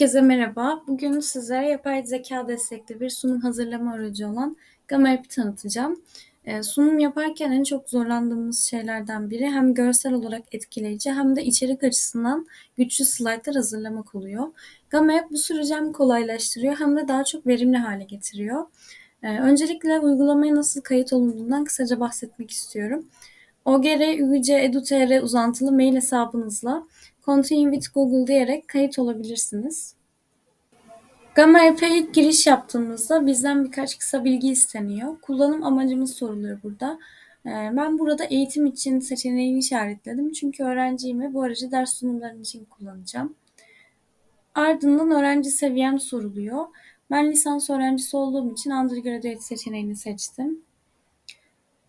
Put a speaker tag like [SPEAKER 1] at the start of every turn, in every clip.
[SPEAKER 1] Herkese merhaba. Bugün size yapay zeka destekli bir sunum hazırlama aracı olan Gamma App'i tanıtacağım. Ee, sunum yaparken en çok zorlandığımız şeylerden biri hem görsel olarak etkileyici hem de içerik açısından güçlü slaytlar hazırlamak oluyor. Gamma App bu süreci hem kolaylaştırıyor hem de daha çok verimli hale getiriyor. Ee, öncelikle uygulamaya nasıl kayıt olunduğundan kısaca bahsetmek istiyorum. OGR UC Edu.tr uzantılı mail hesabınızla Continue with Google diyerek kayıt olabilirsiniz. Gamma App'e ilk giriş yaptığımızda bizden birkaç kısa bilgi isteniyor. Kullanım amacımız soruluyor burada. Ee, ben burada eğitim için seçeneğini işaretledim. Çünkü öğrenciyim ve bu aracı ders sunumlarım için kullanacağım. Ardından öğrenci seviyem soruluyor. Ben lisans öğrencisi olduğum için undergraduate seçeneğini seçtim.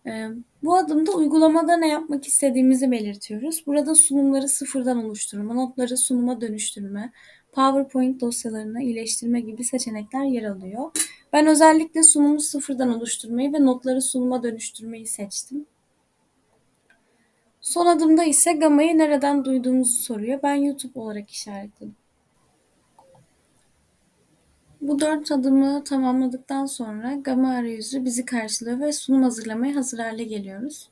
[SPEAKER 1] Ee, bu adımda uygulamada ne yapmak istediğimizi belirtiyoruz. Burada sunumları sıfırdan oluşturma, notları sunuma dönüştürme, PowerPoint dosyalarına iyileştirme gibi seçenekler yer alıyor. Ben özellikle sunumu sıfırdan oluşturmayı ve notları sunuma dönüştürmeyi seçtim. Son adımda ise Gamma'yı nereden duyduğumuzu soruyor. Ben YouTube olarak işaretledim. Bu dört adımı tamamladıktan sonra Gamma arayüzü bizi karşılıyor ve sunum hazırlamaya hazır hale geliyoruz.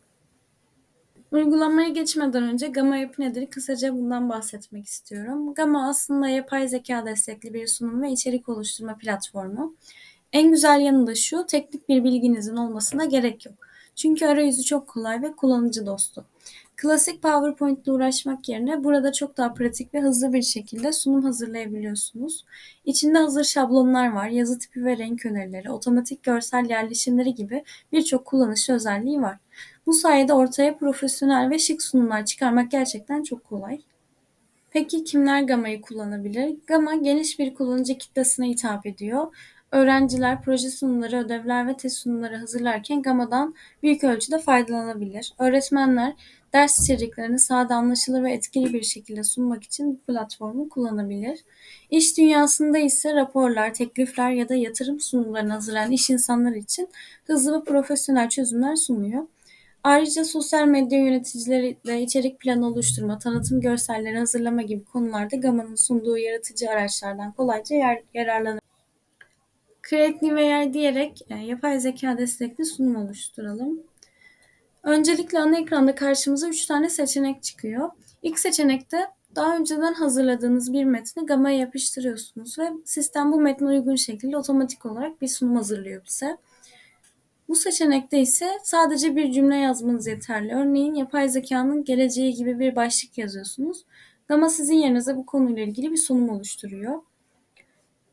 [SPEAKER 1] Uygulamaya geçmeden önce Gamma App nedir? Kısaca bundan bahsetmek istiyorum. Gamma aslında yapay zeka destekli bir sunum ve içerik oluşturma platformu. En güzel yanı da şu, teknik bir bilginizin olmasına gerek yok. Çünkü arayüzü çok kolay ve kullanıcı dostu. Klasik PowerPoint ile uğraşmak yerine burada çok daha pratik ve hızlı bir şekilde sunum hazırlayabiliyorsunuz. İçinde hazır şablonlar var, yazı tipi ve renk önerileri, otomatik görsel yerleşimleri gibi birçok kullanışlı özelliği var. Bu sayede ortaya profesyonel ve şık sunumlar çıkarmak gerçekten çok kolay. Peki kimler Gamma'yı kullanabilir? Gamma geniş bir kullanıcı kitlesine hitap ediyor. Öğrenciler proje sunumları, ödevler ve test sunumları hazırlarken Gamma'dan büyük ölçüde faydalanabilir. Öğretmenler ders içeriklerini sade, anlaşılır ve etkili bir şekilde sunmak için bu platformu kullanabilir. İş dünyasında ise raporlar, teklifler ya da yatırım sunumlarını hazırlayan iş insanları için hızlı ve profesyonel çözümler sunuyor. Ayrıca sosyal medya yöneticileriyle içerik planı oluşturma, tanıtım görselleri hazırlama gibi konularda Gamma'nın sunduğu yaratıcı araçlardan kolayca yararlanabilir. Create New diyerek yani yapay zeka destekli sunum oluşturalım. Öncelikle ana ekranda karşımıza 3 tane seçenek çıkıyor. İlk seçenekte daha önceden hazırladığınız bir metni Gamma'ya yapıştırıyorsunuz ve sistem bu metne uygun şekilde otomatik olarak bir sunum hazırlıyor bize. Bu seçenekte ise sadece bir cümle yazmanız yeterli. Örneğin yapay zekanın geleceği gibi bir başlık yazıyorsunuz. Gamma sizin yerinize bu konuyla ilgili bir sunum oluşturuyor.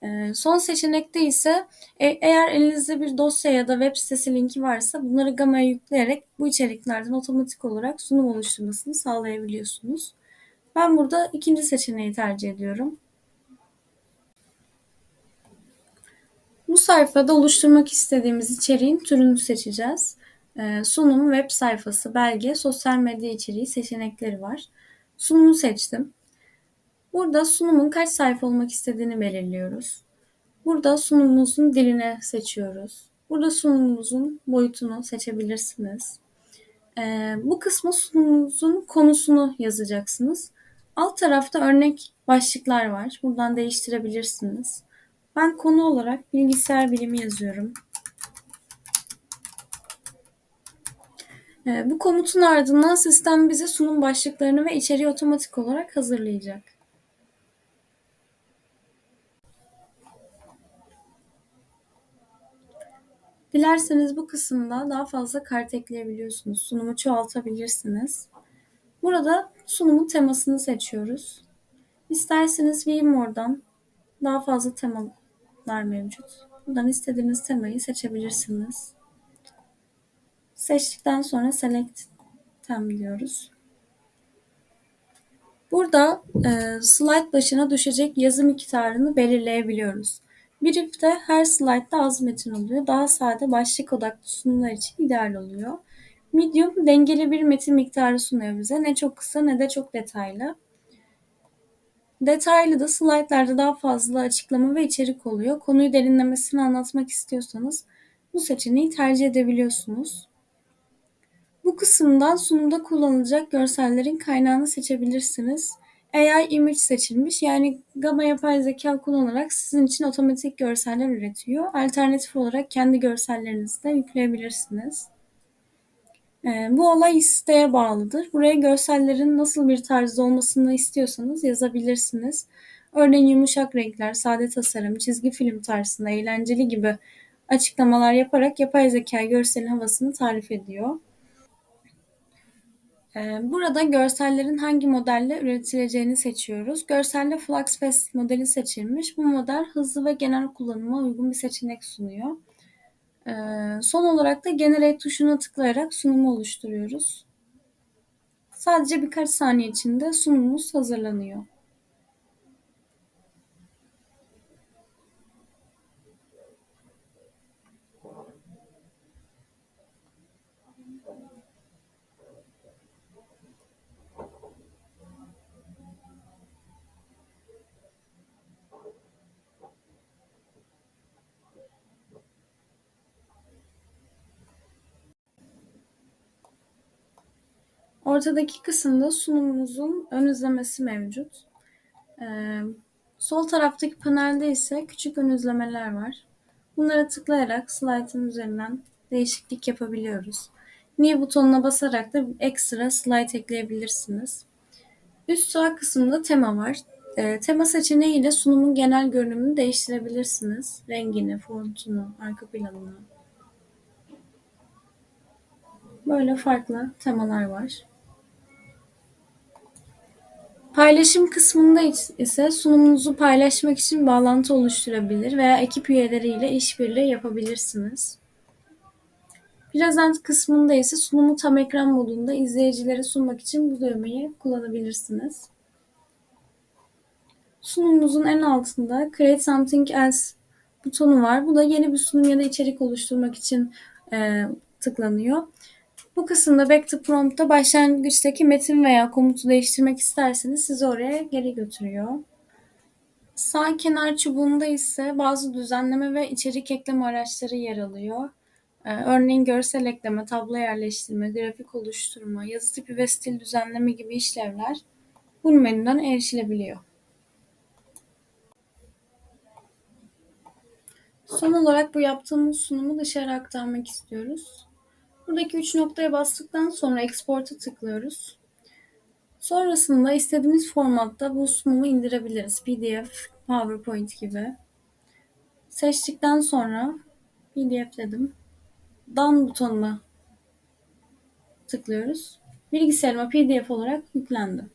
[SPEAKER 1] Ee, son seçenekte ise e, eğer elinizde bir dosya ya da web sitesi linki varsa bunları Gamma'ya yükleyerek bu içeriklerden otomatik olarak sunum oluşturmasını sağlayabiliyorsunuz. Ben burada ikinci seçeneği tercih ediyorum. Bu sayfada oluşturmak istediğimiz içeriğin türünü seçeceğiz. Ee, sunum, web sayfası, belge, sosyal medya içeriği seçenekleri var. Sunumu seçtim. Burada sunumun kaç sayfa olmak istediğini belirliyoruz. Burada sunumumuzun dilini seçiyoruz. Burada sunumumuzun boyutunu seçebilirsiniz. Ee, bu kısmı sunumunuzun konusunu yazacaksınız. Alt tarafta örnek başlıklar var. Buradan değiştirebilirsiniz. Ben konu olarak bilgisayar bilimi yazıyorum. Ee, bu komutun ardından sistem bize sunum başlıklarını ve içeriği otomatik olarak hazırlayacak. Dilerseniz bu kısımda daha fazla kart ekleyebiliyorsunuz. Sunumu çoğaltabilirsiniz. Burada sunumun temasını seçiyoruz. İsterseniz VMware'dan daha fazla temalar mevcut. Buradan istediğiniz temayı seçebilirsiniz. Seçtikten sonra Select Tem diyoruz. Burada e, slide başına düşecek yazı miktarını belirleyebiliyoruz. Brief'te her slaytta az metin oluyor. Daha sade başlık odaklı sunumlar için ideal oluyor. Medium dengeli bir metin miktarı sunuyor bize. Ne çok kısa ne de çok detaylı. Detaylı da slaytlarda daha fazla açıklama ve içerik oluyor. Konuyu derinlemesine anlatmak istiyorsanız bu seçeneği tercih edebiliyorsunuz. Bu kısımdan sunumda kullanılacak görsellerin kaynağını seçebilirsiniz. AI Image seçilmiş. Yani Gamma yapay zeka kullanarak sizin için otomatik görseller üretiyor. Alternatif olarak kendi görsellerinizi de yükleyebilirsiniz. Ee, bu olay isteğe bağlıdır. Buraya görsellerin nasıl bir tarzda olmasını istiyorsanız yazabilirsiniz. Örneğin yumuşak renkler, sade tasarım, çizgi film tarzında, eğlenceli gibi açıklamalar yaparak yapay zeka görselin havasını tarif ediyor. Ee, burada görsellerin hangi modelle üretileceğini seçiyoruz. Görselde FluxFest modeli seçilmiş. Bu model hızlı ve genel kullanıma uygun bir seçenek sunuyor. Ee, son olarak da Generate tuşuna tıklayarak sunumu oluşturuyoruz. Sadece birkaç saniye içinde sunumumuz hazırlanıyor. Ortadaki kısımda sunumumuzun ön izlemesi mevcut. Ee, sol taraftaki panelde ise küçük ön izlemeler var. Bunlara tıklayarak slaytın üzerinden değişiklik yapabiliyoruz. New butonuna basarak da ekstra slide ekleyebilirsiniz. Üst sağ kısımda tema var. E, tema seçeneğiyle sunumun genel görünümünü değiştirebilirsiniz. Rengini, fontunu, arka planını. Böyle farklı temalar var. Paylaşım kısmında ise sunumunuzu paylaşmak için bağlantı oluşturabilir veya ekip üyeleriyle işbirliği yapabilirsiniz. Birazdan kısmında ise sunumu tam ekran modunda izleyicilere sunmak için bu düğmeyi kullanabilirsiniz. Sunumumuzun en altında Create Something Else butonu var. Bu da yeni bir sunum ya da içerik oluşturmak için e, tıklanıyor. Bu kısımda Back to Prompt'ta başlangıçtaki metin veya komutu değiştirmek isterseniz sizi oraya geri götürüyor. Sağ kenar çubuğunda ise bazı düzenleme ve içerik ekleme araçları yer alıyor. Ee, örneğin görsel ekleme, tablo yerleştirme, grafik oluşturma, yazı tipi ve stil düzenleme gibi işlevler bu menüden erişilebiliyor. Son olarak bu yaptığımız sunumu dışarı aktarmak istiyoruz. Buradaki üç noktaya bastıktan sonra Export'a tıklıyoruz. Sonrasında istediğimiz formatta bu sunumu indirebiliriz. PDF, PowerPoint gibi. Seçtikten sonra PDF dedim. Done butonuna tıklıyoruz. Bilgisayarıma PDF olarak yüklendi.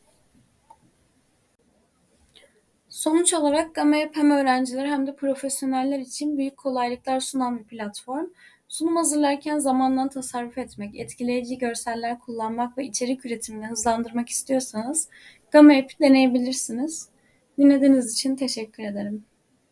[SPEAKER 1] Sonuç olarak GamaApp hem öğrenciler hem de profesyoneller için büyük kolaylıklar sunan bir platform. Sunum hazırlarken zamandan tasarruf etmek, etkileyici görseller kullanmak ve içerik üretimini hızlandırmak istiyorsanız GamaApp'i deneyebilirsiniz. Dinlediğiniz için teşekkür ederim.